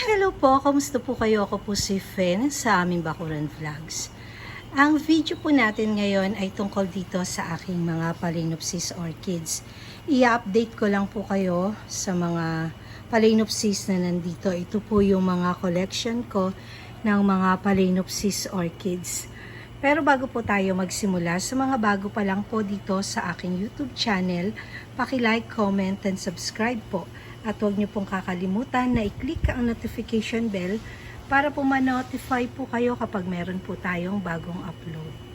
Hello po, kamusta po kayo? Ako po si Fen sa aming Bakuran Vlogs. Ang video po natin ngayon ay tungkol dito sa aking mga Phalaenopsis orchids. I-update ko lang po kayo sa mga Phalaenopsis na nandito. Ito po yung mga collection ko ng mga Phalaenopsis orchids. Pero bago po tayo magsimula, sa mga bago pa lang po dito sa aking YouTube channel, paki-like, comment, and subscribe po. At huwag niyo pong kakalimutan na i-click ang notification bell para po ma-notify po kayo kapag meron po tayong bagong upload.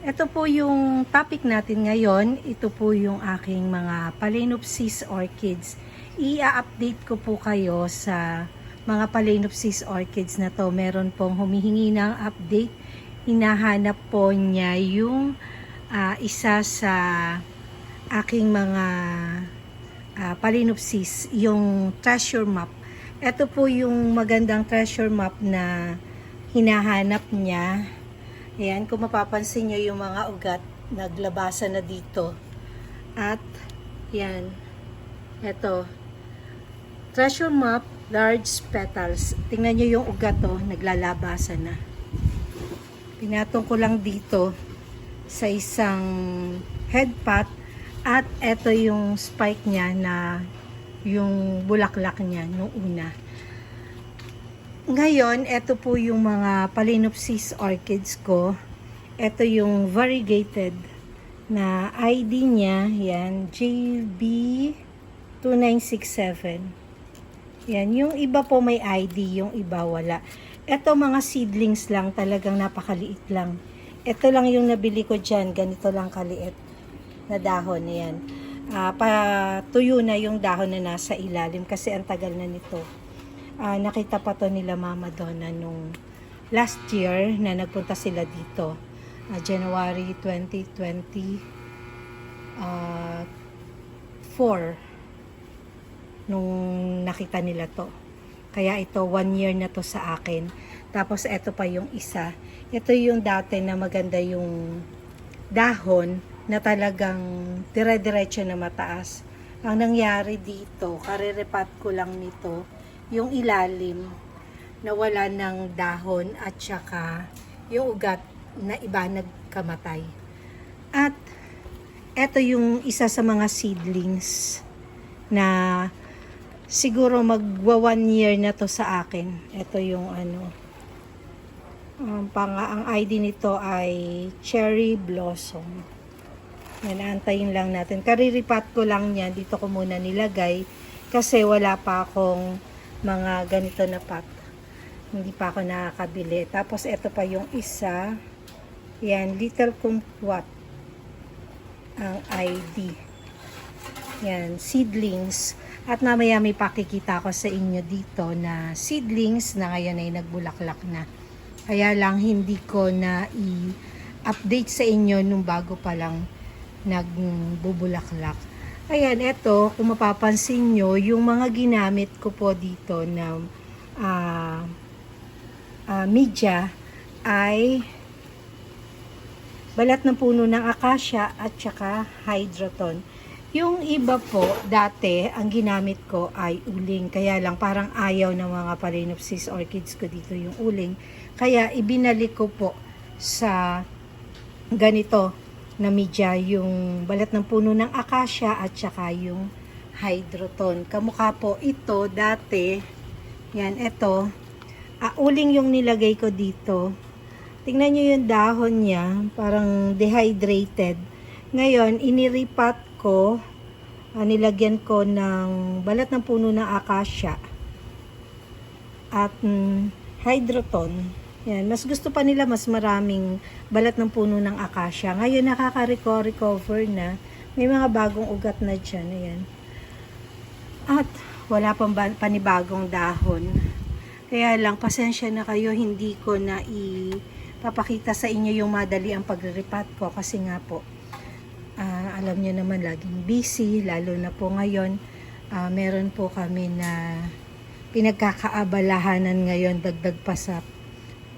Ito po yung topic natin ngayon. Ito po yung aking mga Phalaenopsis orchids. I-update ko po kayo sa mga Phalaenopsis orchids na to. Meron pong humihingi ng update. Hinahanap po niya yung ah, isa sa aking mga uh, Phalaenopsis, yung treasure map. Ito po yung magandang treasure map na hinahanap niya. Ayan, kung mapapansin nyo yung mga ugat, naglabasan na dito. At, yan, ito, treasure map, large petals. Tingnan nyo yung ugat to, naglalabasan na. Pinatong ko lang dito sa isang head pot at ito yung spike niya na yung bulaklak niya nung una. Ngayon, ito po yung mga Phalaenopsis orchids ko. Ito yung variegated na ID niya. Yan, JB2967. Yan, yung iba po may ID, yung iba wala. Ito mga seedlings lang, talagang napakaliit lang. Ito lang yung nabili ko dyan, ganito lang kaliit na dahon yan. Ah, patuyo na yung dahon na nasa ilalim kasi ang tagal na nito. Ah, nakita pa to nila Mama Donna nung last year na nagpunta sila dito. Ah, January 2020 ah 4 nung nakita nila to. Kaya ito, one year na to sa akin. Tapos ito pa yung isa. Ito yung dati na maganda yung dahon na talagang dire-diretso na mataas. Ang nangyari dito, kariripat ko lang nito, yung ilalim na wala ng dahon at saka yung ugat na iba nagkamatay. At eto yung isa sa mga seedlings na siguro magwa one year na to sa akin. Ito yung ano, um, pang, ang ID nito ay Cherry Blossom. Yan, antayin lang natin. Kariripat ko lang yan. Dito ko muna nilagay. Kasi wala pa akong mga ganito na pot. Hindi pa ako nakakabili. Tapos, ito pa yung isa. Yan, Little Kumquat. Ang ID. Yan, seedlings. At mamaya may pakikita ko sa inyo dito na seedlings na ngayon ay nagbulaklak na. Kaya lang hindi ko na i-update sa inyo nung bago pa lang nagbubulaklak. Ayan, ito, kung mapapansin nyo, yung mga ginamit ko po dito na ah, ah, media ay balat ng puno ng akasya at saka hydroton. Yung iba po, dati, ang ginamit ko ay uling. Kaya lang, parang ayaw ng mga Phalaenopsis orchids ko dito yung uling. Kaya, ibinalik ko po sa ganito na media yung balat ng puno ng akasya at saka yung hydroton. Kamukha po ito dati. Yan, ito. Ah, uling yung nilagay ko dito. Tingnan nyo yung dahon niya. Parang dehydrated. Ngayon, iniripat ko. ah, nilagyan ko ng balat ng puno ng akasya. At mm, hydroton. Yan, mas gusto pa nila mas maraming balat ng puno ng akasya. Ngayon nakaka-recover na. May mga bagong ugat na dyan. Ayan. At wala pang ba- panibagong dahon. Kaya lang, pasensya na kayo, hindi ko na ipapakita sa inyo yung madali ang pagriripat ko kasi nga po, ah, alam nyo naman, laging busy, lalo na po ngayon, ah, meron po kami na pinagkakaabalahanan ngayon, dagdag pa sa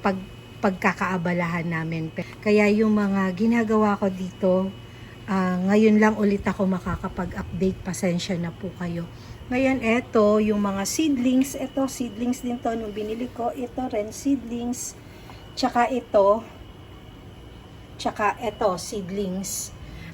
pag, pagkakaabalahan namin. Kaya yung mga ginagawa ko dito, ah, ngayon lang ulit ako makakapag-update. Pasensya na po kayo. Ngayon, eto, yung mga seedlings. Ito, seedlings din to nung binili ko. Ito rin, seedlings. Tsaka ito. Tsaka ito, seedlings.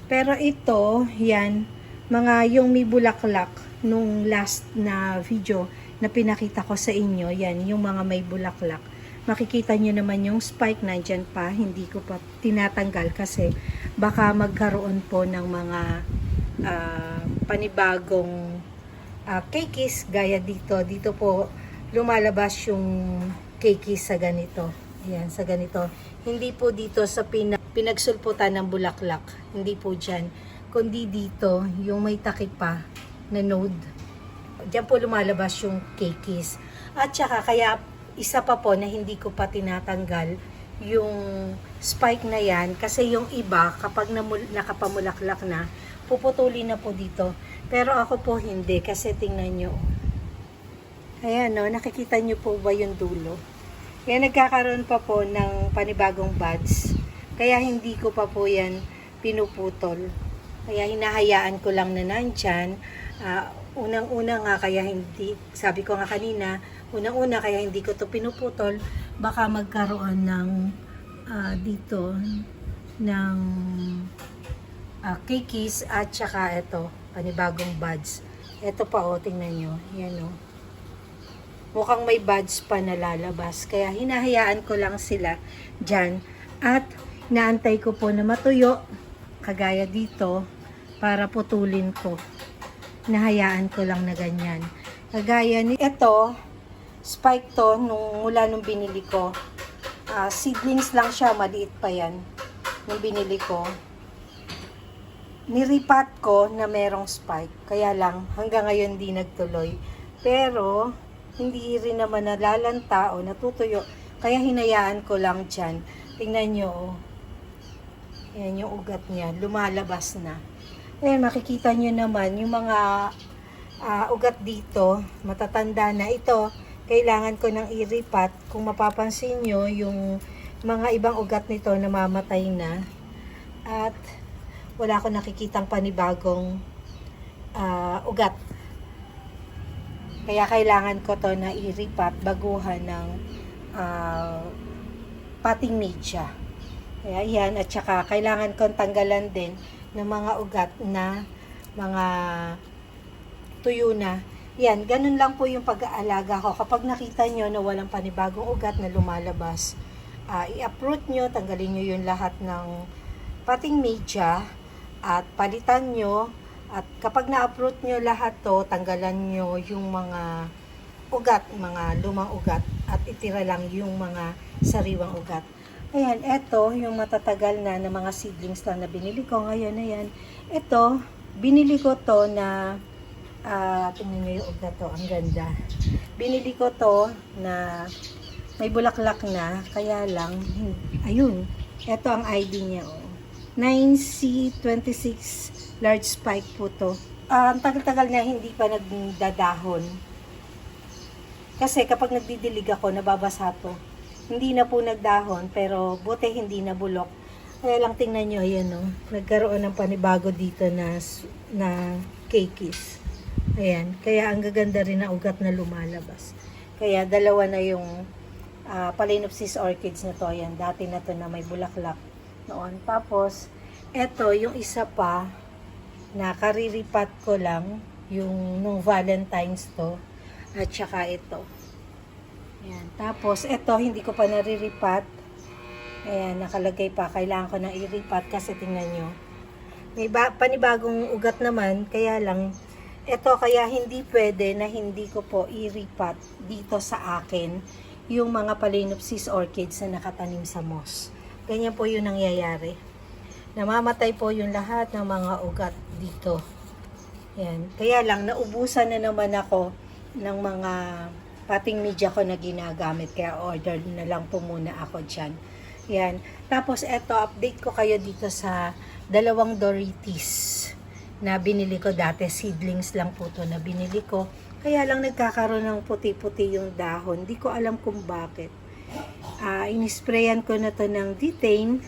Pero ito, yan, mga yung may bulaklak nung last na video na pinakita ko sa inyo, yan, yung mga may bulaklak. Makikita nyo naman yung spike nandyan pa, hindi ko pa tinatanggal kasi baka magkaroon po ng mga ah, panibagong uh, cakeis gaya dito. Dito po lumalabas yung cakeis sa ganito. Ayan, sa ganito. Hindi po dito sa pina- pinagsulputan ng bulaklak. Hindi po dyan. Kundi dito, yung may takip pa na node. Diyan po lumalabas yung cakeis. At saka kaya isa pa po na hindi ko pa tinatanggal yung spike na yan. Kasi yung iba kapag nakapamulaklak na puputulin na po dito. Pero ako po hindi kasi tingnan nyo. Ayan no? Nakikita nyo po ba yung dulo? Kaya nagkakaroon pa po ng panibagong buds. Kaya hindi ko pa po yan pinuputol. Kaya hinahayaan ko lang na nandyan. Ah, unang-una nga kaya hindi. Sabi ko nga kanina unang-una kaya hindi ko to pinuputol baka magkaroon ng ah, dito ng uh, cookies at saka ito panibagong buds. Ito pa o tingnan nyo. Yan o mukhang may buds pa na lalabas kaya hinahayaan ko lang sila dyan. At naantay ko po na matuyo kagaya dito para putulin ko. Nahayaan ko lang na ganyan. Kagaya ni ito spike to nung mula nung binili ko. Ah, seedlings lang siya maliit pa yan nung binili ko. Niripat ko na merong spike kaya lang hanggang ngayon di nagtuloy. Pero hindi rin naman nalalanta o natutuyo kaya hinayaan ko lang dyan. Tingnan nyo oh. yan yung ugat niya lumalabas na. Eh makikita nyo naman yung mga ah, ugat dito. Matatanda na ito kailangan ko ng iripat. Kung mapapansin nyo, yung mga ibang ugat nito namamatay na. At wala ko nakikitang panibagong ah, ugat. Kaya kailangan ko to na iripat baguhan ng ah, pating media. Kaya yan, at saka kailangan kong tanggalan din ng mga ugat na mga tuyo na yan, ganun lang po yung pag-aalaga ko. Kapag nakita nyo na walang panibagong ugat na lumalabas, ah, i-uproot nyo, tanggalin nyo yung lahat ng pating media at palitan nyo. At kapag na-uproot nyo lahat to, tanggalan nyo yung mga ugat, mga lumang ugat at itira lang yung mga sariwang ugat. Ayan, eto yung matatagal na na mga seedlings lang na binili ko. Ngayon, ayan, eto, binili ko to na Ah, tingnan nyo yung ugat to. Ang ganda. Binili ko to na may bulaklak na. Kaya lang, ayun. Ito ang ID niya. Oh. 9C26 large spike po to. Ah, ang tagal-tagal na hindi pa nagdadahon. Kasi kapag nagdidilig ako, nababasa to. Hindi na po nagdahon, pero buti hindi na bulok. Kaya lang tingnan nyo, ayan o. Nagkaroon ng panibago dito na, na cakeis. Ayan. Kaya ang gaganda rin na ugat na lumalabas. Kaya dalawa na yung uh, Phalaenopsis orchids na to. Ayan. Dati na to na may bulaklak noon. Tapos, eto yung isa pa na kariripat ko lang yung nung Valentine's to. At saka ito. Ayan. Tapos, eto hindi ko pa nariripat. Ayan, nakalagay pa. Kailangan ko na iripat kasi tingnan nyo. May ba- panibagong ugat naman, kaya lang ito kaya hindi pwede na hindi ko po iripat dito sa akin yung mga Phalaenopsis orchids na nakatanim sa moss. Ganyan po yung nangyayari. Namamatay po yung lahat ng mga ugat dito. Yan. Kaya lang, naubusan na naman ako ng mga pating media ko na ginagamit. Kaya order na lang po muna ako dyan. Yan. Tapos, eto, update ko kayo dito sa dalawang Doritis na binili ko dati. Seedlings lang po to na binili ko. Kaya lang nagkakaroon ng puti-puti yung dahon. Di ko alam kung bakit. Ah, inisprayan ko na to ng detain.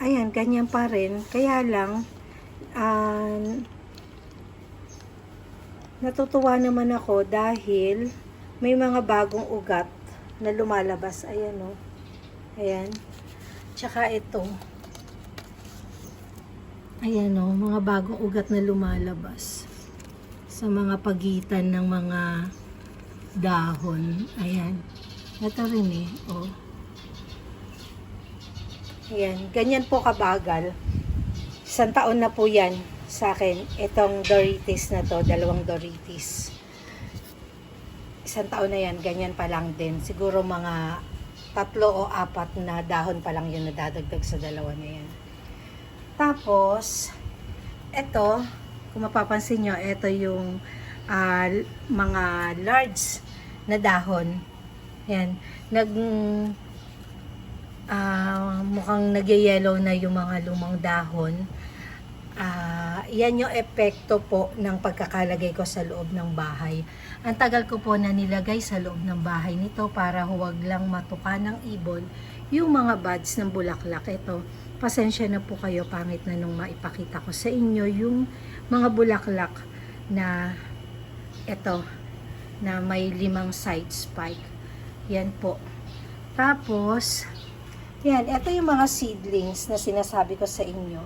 Ayan, ganyan pa rin. Kaya lang, ah, natutuwa naman ako dahil may mga bagong ugat na lumalabas. Ayan o. Ayan. Tsaka ito. Ayan o, mga bagong ugat na lumalabas. Sa mga pagitan ng mga dahon. Ayan. Ito rin eh. Oh. Ayan. Ganyan po kabagal. Isang taon na po yan sa akin. Itong Doritos na to. Dalawang Doritos. Isang taon na yan. Ganyan pa lang din. Siguro mga tatlo o apat na dahon pa lang yun nadadagdag sa dalawa na yan. Tapos, ito, kung mapapansin nyo, ito yung ah, mga large na dahon. Yan. Nag, ah, mukhang nagyayellow na yung mga lumang dahon. Ah, yan yung epekto po ng pagkakalagay ko sa loob ng bahay. Ang tagal ko po na nilagay sa loob ng bahay nito para huwag lang matuka ng ibon yung mga buds ng bulaklak. Ito, pasensya na po kayo, pangit na nung maipakita ko sa inyo yung mga bulaklak na ito, na may limang side spike. Yan po. Tapos, yan, ito yung mga seedlings na sinasabi ko sa inyo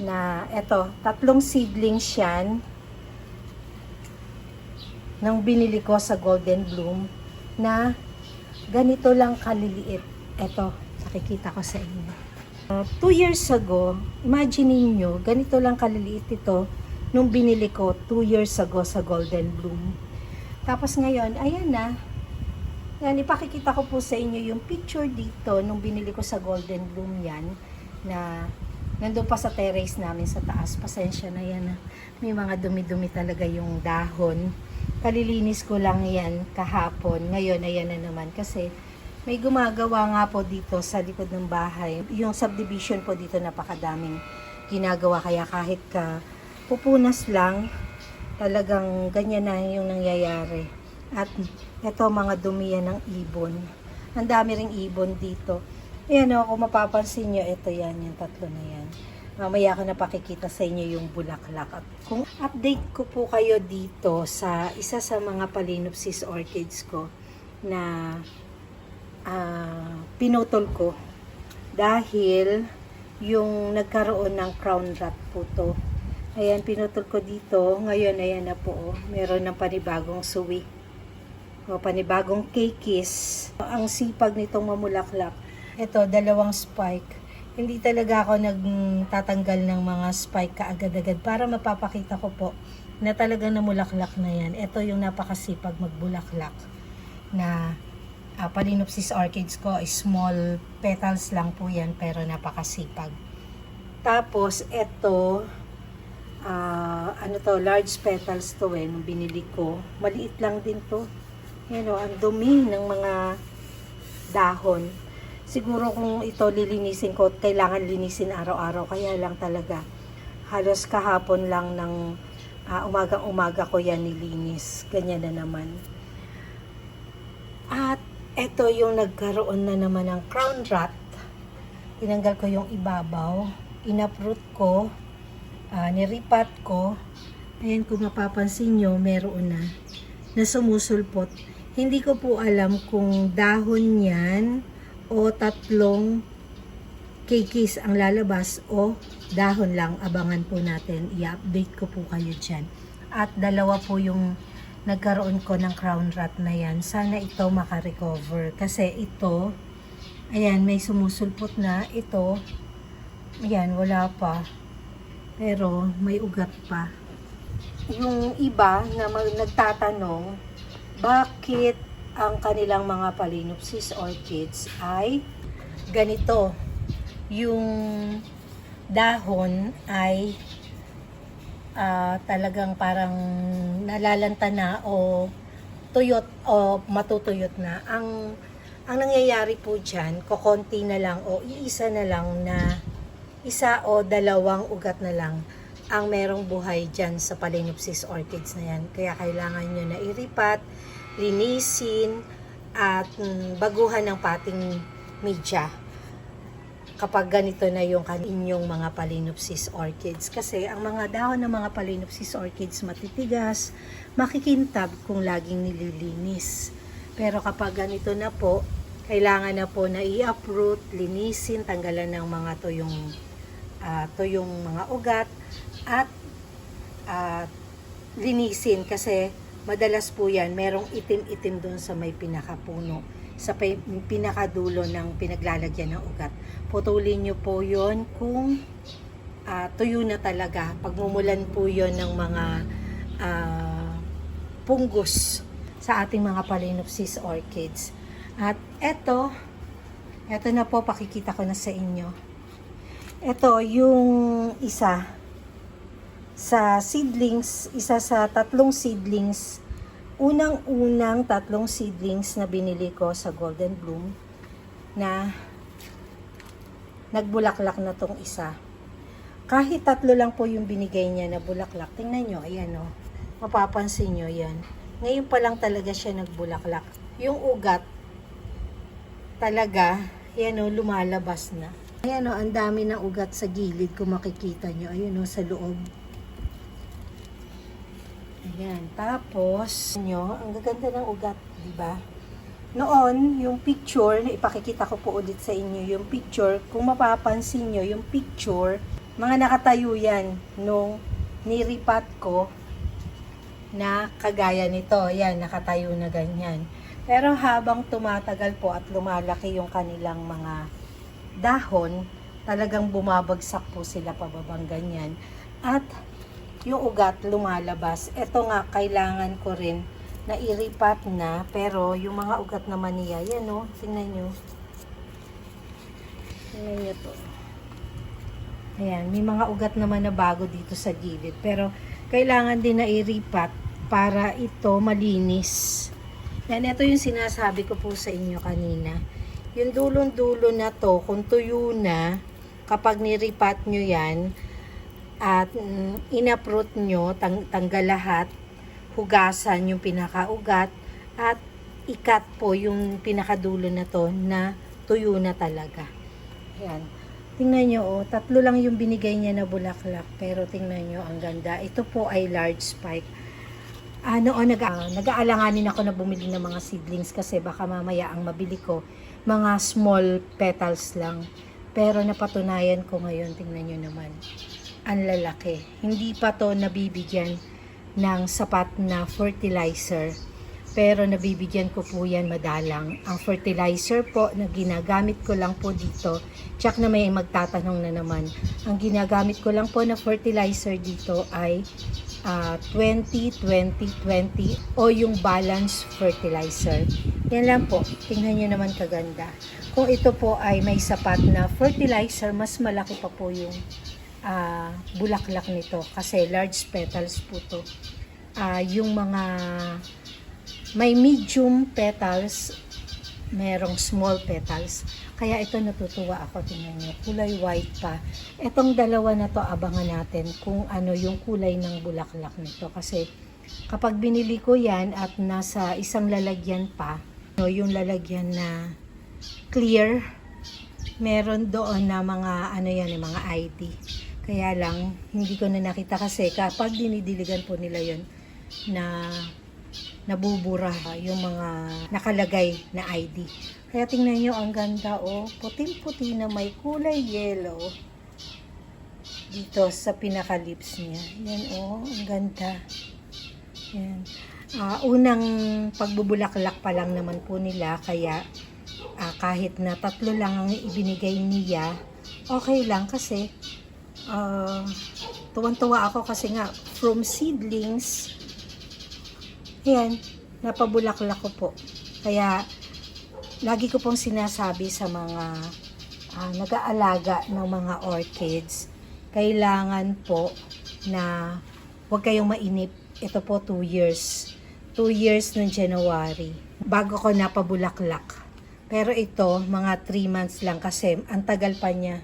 na ito, tatlong seedlings yan nang binili ko sa Golden Bloom na ganito lang kaliliit. Ito, nakikita ko sa inyo. Uh, two years ago, imagine niyo ganito lang kaliliit ito nung binili ko two years ago sa Golden Bloom. Tapos ngayon, ayan na. Yan, ipakikita ko po sa inyo yung picture dito nung binili ko sa Golden Bloom yan na nandun pa sa terrace namin sa taas. Pasensya na yan. ah. May mga dumi-dumi talaga yung dahon. Kalilinis ko lang yan kahapon. Ngayon, ayan na naman. Kasi may gumagawa nga po dito sa likod ng bahay. Yung subdivision po dito napakadaming ginagawa. Kaya kahit ka pupunas lang, talagang ganyan na yung nangyayari. At ito mga dumi yan ng ibon. Ang dami ring ibon dito. Ayan o, kung mapapansin nyo, ito yan, yung tatlo na yan. Mamaya ko na pakikita sa inyo yung bulaklak. At kung update ko po kayo dito sa isa sa mga Palinopsis orchids ko na ah, pinutol ko dahil yung nagkaroon ng crown rot po to. Ayan, pinutol ko dito. Ngayon, ayan na po. Oh. Meron ng panibagong suwi. O, panibagong kekis. Ang sipag nitong mamulaklak. Ito, dalawang spike. Hindi talaga ako nagtatanggal ng mga spike kaagad-agad para mapapakita ko po na talagang namulaklak na yan. Ito yung napakasipag magbulaklak na uh, Palinopsis orchids ko. Small petals lang po yan pero napakasipag. Tapos, ito, ah, ano to, large petals to eh, nung binili ko. Maliit lang din to. Yan o, ang dumi ng mga dahon. Siguro kung ito lilinisin ko, kailangan linisin araw-araw. Kaya lang talaga, halos kahapon lang ng ah, umagang-umaga ko yan nilinis. Ganyan na naman. At ito yung nagkaroon na naman ng crown rot. Tinanggal ko yung ibabaw. Inaprot ko. ah, niripat ko. Ayan kung mapapansin nyo, meron na. Na sumusulpot. Hindi ko po alam kung dahon yan o tatlong kikis ang lalabas o dahon lang. Abangan po natin. I-update ko po kayo dyan. At dalawa po yung nagkaroon ko ng crown rot na yan. Sana ito makarecover. Kasi ito, ayan, may sumusulpot na. Ito, ayan, wala pa. Pero may ugat pa. Yung iba na nagtatanong, bakit ang kanilang mga Palinopsis orchids ay ganito. Yung dahon ay ah, talagang parang nalalanta na o tuyot o matutuyot na. Ang ang nangyayari po diyan, kokonti na lang o iisa na lang na isa o dalawang ugat na lang ang merong buhay dyan sa Palinopsis orchids na yan. Kaya kailangan nyo na iripat, linisin, at mm, baguhan ng pating media. Kapag ganito na yung inyong mga Phalaenopsis orchids. Kasi ang mga dahon ng mga Phalaenopsis orchids matitigas, makikintab kung laging nililinis. Pero kapag ganito na po, kailangan na po na i-uproot, linisin, tanggalan ng mga tuyong, ah, tuyong mga ugat, at ah, linisin kasi madalas po yan, merong itim-itim doon sa may pinakapuno, sa pi- pinakadulo ng pinaglalagyan ng ugat. Putulin nyo po yon kung ah, tuyo na talaga. Pagmumulan po yon ng mga ah, punggos sa ating mga Phalaenopsis orchids. At eto, eto na po, pakikita ko na sa inyo. Ito, yung isa, sa seedlings, isa sa tatlong seedlings, unang-unang tatlong seedlings na binili ko sa Golden Bloom na nagbulaklak na tong isa. Kahit tatlo lang po yung binigay niya na bulaklak, tingnan nyo, ayan o, mapapansin nyo yan. Ngayon pa lang talaga siya nagbulaklak. Yung ugat, talaga, yan o, lumalabas na. Ayan o, ang dami ng ugat sa gilid kung makikita nyo. Ayun o, sa loob. Ayan. Tapos, nyo, ang gaganda ng ugat, di ba? Noon, yung picture, na ipakikita ko po ulit sa inyo, yung picture, kung mapapansin nyo, yung picture, mga nakatayo yan nung niripat ko na kagaya nito. Yan, nakatayo na ganyan. Pero habang tumatagal po at lumalaki yung kanilang mga dahon, talagang bumabagsak po sila pababang ganyan. At yung ugat lumalabas. Ito nga, kailangan ko rin na iripat na, pero yung mga ugat naman niya, yan o, tingnan nyo. Tingnan nyo to. Ayan, may mga ugat naman na bago dito sa gilid, pero kailangan din na iripat para ito malinis. Yan, ito yung sinasabi ko po sa inyo kanina. Yung dulong-dulo na to, kung tuyo na, kapag niripat nyo yan, at mm, inaprot nyo, tang, tanggal lahat, hugasan yung pinakaugat, at ikat po yung pinakadulo na to na tuyo na talaga. Ayan. Tingnan nyo, oh, tatlo lang yung binigay niya na bulaklak, pero tingnan nyo, ang ganda. Ito po ay large spike. Ano, oh, nag, ah, nag-aalanganin ako na bumili ng mga seedlings kasi baka mamaya ang mabili ko, mga small petals lang. Pero napatunayan ko ngayon, tingnan nyo naman ang lalaki. Hindi pa to nabibigyan ng sapat na fertilizer. Pero nabibigyan ko po yan madalang. Ang fertilizer po na ginagamit ko lang po dito, tsak na may magtatanong na naman. Ang ginagamit ko lang po na fertilizer dito ay ah, 20-20-20 o yung balance fertilizer. Yan lang po. Tingnan nyo naman kaganda. Kung ito po ay may sapat na fertilizer, mas malaki pa po yung ah, bulaklak nito kasi large petals po to. Ah, yung mga may medium petals, merong small petals. Kaya ito natutuwa ako, tingnan nyo, kulay white pa. Etong dalawa na to, abangan natin kung ano yung kulay ng bulaklak nito. Kasi kapag binili ko yan at nasa isang lalagyan pa, no, yung lalagyan na clear, meron doon na mga ano yan, yung mga ID. Kaya lang, hindi ko na nakita kasi kapag dinidiligan po nila yon na nabubura yung mga nakalagay na ID. Kaya tingnan nyo, ang ganda oh, puting-puti na may kulay yellow dito sa pinaka-lips niya. Yan oh, ang ganda. Yan. Ah, unang pagbubulaklak pa lang naman po nila, kaya ah, kahit na tatlo lang ang ibinigay niya, okay lang kasi ah, tuwan-tuwa ako kasi nga from seedlings Ayan, napabulaklak ko po. Kaya, lagi ko pong sinasabi sa mga ah, nag-aalaga ng mga orchids, kailangan po na huwag kayong mainip. Ito po 2 years. 2 years noong January. Bago ko napabulaklak. Pero ito, mga 3 months lang kasi ang tagal pa niya.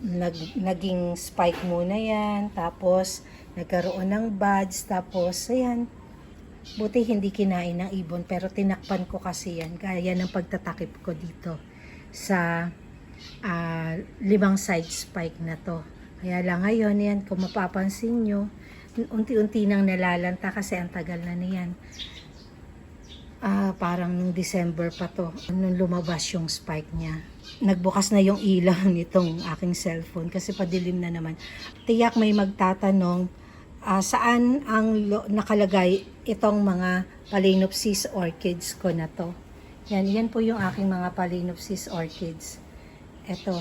Nag, naging spike muna yan. Tapos, nagkaroon ng buds. Tapos, ayan, Buti hindi kinain ng ibon pero tinakpan ko kasi yan. Kaya ng pagtatakip ko dito sa ah, limang side spike na to. Kaya lang ngayon, yan, kung mapapansin nyo, unti-unti nang nalalanta kasi ang tagal na niyan. Ah, parang nung December pa to, nung lumabas yung spike niya. Nagbukas na yung ilaw nitong aking cellphone kasi padilim na naman. Tiyak may magtatanong ah, saan ang nakalagay itong mga Phalaenopsis orchids ko na to. Yan, yan po yung aking mga Phalaenopsis orchids. Ito,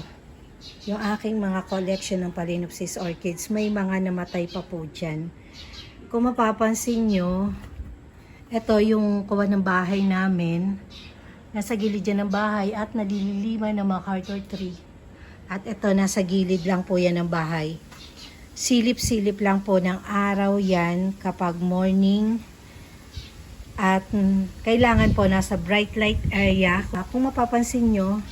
yung aking mga collection ng Phalaenopsis orchids, may mga namatay pa po dyan. Kung mapapansin nyo, ito yung kuha ng bahay namin. Nasa gilid dyan ng bahay at nalilima ng mga carter tree. At ito, nasa gilid lang po yan ng bahay. Silip-silip lang po ng araw yan kapag morning. At mm, kailangan po nasa bright light area. Kung mapapansin nyo,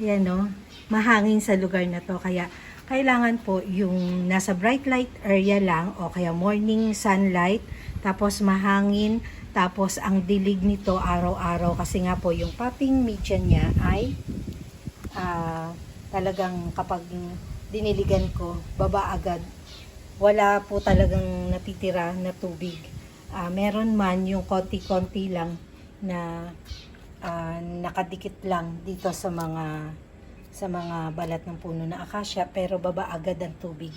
yan no, mahangin sa lugar na to. Kaya kailangan po yung nasa bright light area lang o kaya morning sunlight, tapos mahangin, tapos ang dilig nito araw-araw kasi nga po yung popping media niya ay ah, talagang kapag diniligan ko, baba agad. Wala po talagang natitira na tubig. Ah, meron man yung konti-konti lang na ah, nakadikit lang dito sa mga sa mga balat ng puno na akasya pero baba agad ang tubig.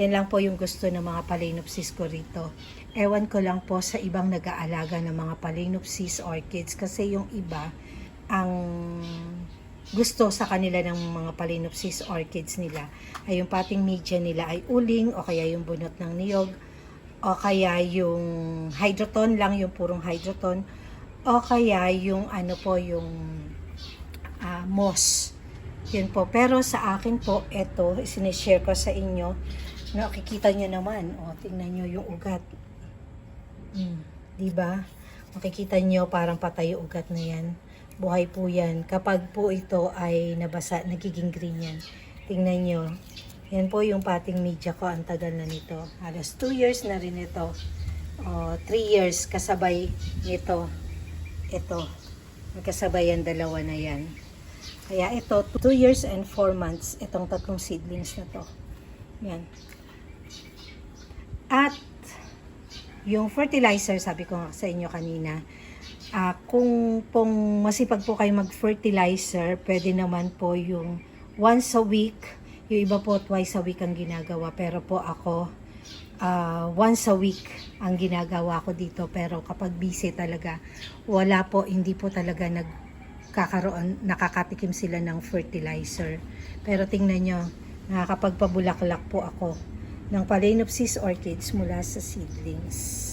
Yan lang po yung gusto ng mga Phalaenopsis ko rito. Ewan ko lang po sa ibang nag-aalaga ng mga Phalaenopsis orchids kasi yung iba ang gusto sa kanila ng mga Phalaenopsis orchids nila ay yung pating media nila ay uling o kaya yung bunot ng niyog o kaya yung hydroton lang yung purong hydroton o kaya yung ano po yung ah, moss yun po. Pero sa akin po, ito, sinishare ko sa inyo. Nakikita nyo naman. O, tingnan nyo yung ugat. Hmm, di ba? Makikita nyo parang patay yung ugat na yan. Buhay po yan. Kapag po ito ay nabasa, nagiging green yan. Tingnan nyo. Yan po yung pating media ko. Ang tagal na nito. Halos 2 years na rin ito. O, 3 years kasabay nito. Ito. Magkasabay ang dalawa na yan. Kaya ito, 2 years and 4 months, itong tatlong seedlings na to. Yan. At, yung fertilizer, sabi ko sa inyo kanina, ah, kung pong masipag po kayo mag-fertilizer, pwede naman po yung once a week, yung iba po twice a week ang ginagawa, pero po ako, ah, once a week ang ginagawa ko dito, pero kapag busy talaga, wala po, hindi po talaga nag kakaroon, nakakatikim sila ng fertilizer. Pero tingnan nyo, nakakapagpabulaklak po ako ng Phalaenopsis orchids mula sa seedlings.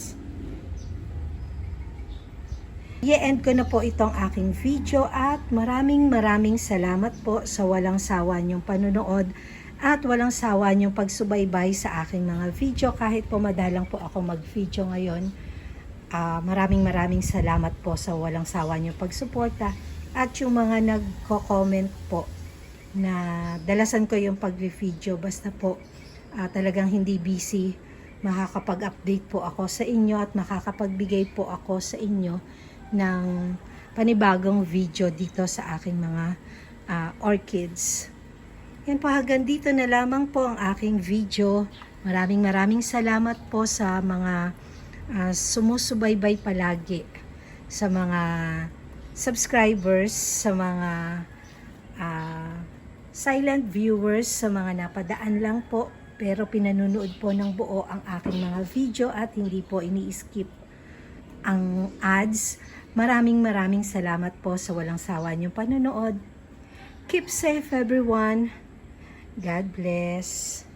I-end ko na po itong aking video at maraming maraming salamat po sa walang sawa niyong panonood at walang sawa niyong pagsubaybay sa aking mga video kahit po madalang po ako mag-video ngayon. Ah, maraming maraming salamat po sa walang sawa niyong pagsuporta at yung mga nagko-comment po na dalasan ko yung pag-video basta po ah, talagang hindi busy makakapag-update po ako sa inyo at makakapagbigay po ako sa inyo ng panibagong video dito sa aking mga ah, orchids. Yan po hanggang dito na lamang po ang aking video. Maraming maraming salamat po sa mga ah, sumusubaybay palagi sa mga subscribers, sa mga ah, silent viewers, sa mga napadaan lang po pero pinanunood po ng buo ang aking mga video at hindi po ini-skip ang ads. Maraming maraming salamat po sa walang sawa niyong panonood. Keep safe everyone. God bless.